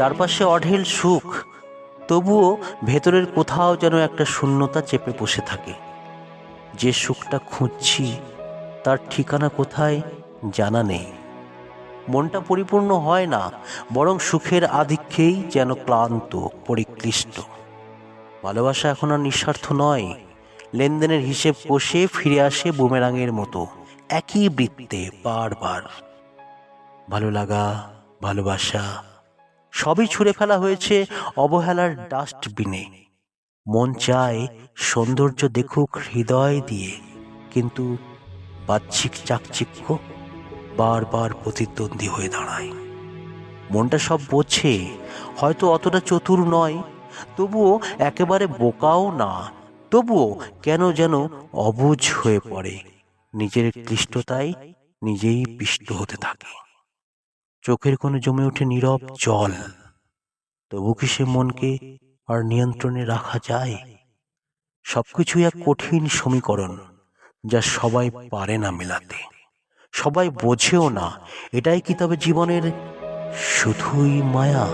চারপাশে অঢেল সুখ, তবুও ভেতরের কোথাও যেন একটা শূন্যতা চেপে বসে থাকে। যে সুখটা খুঁজছি, তার ঠিকানা কোথায় জানা নেই। মনটা পরিপূর্ণ হয় না, বরং সুখের আধিক্যেই যেন ক্লান্ত, পরিক্লিষ্ট। ভালোবাসা এখন আর নিঃস্বার্থ নয়। লেনদেনের হিসেব কষে ফিরে আসে বুমেরাঙের মতো, একই বৃত্তে বারবার। ভালো লাগা, ভালোবাসা সবই ছুঁড়ে ফেলা হয়েছে অবহেলার ডাস্টবিনে। মন চায় সৌন্দর্য দেখুক হৃদয় দিয়ে, কিন্তু বাহ্যিক চাকচিক্য বারবার প্রতিদ্বন্দ্বী হয়ে দাঁড়ায়। মনটা সব বোঝে, হয়তো অতটা চতুর নয়, তবুও একেবারে বোকাও না, তবুও কেন যেন অবুঝ হয়ে পড়ে, নিজের ক্লিষ্টতায় নিজেই পিষ্ট হতে থাকে। চোখের কোনো জমে ওঠে নীরব জল। তবু কি সে মনকে আর নিয়ন্ত্রণে রাখা যায়? সবকিছুই এক কঠিন সমীকরণ, যা সবাই পারে না মেলাতে। সবাই বোঝেও না, এটাই কি তবে জীবনের শুধুই মায়া?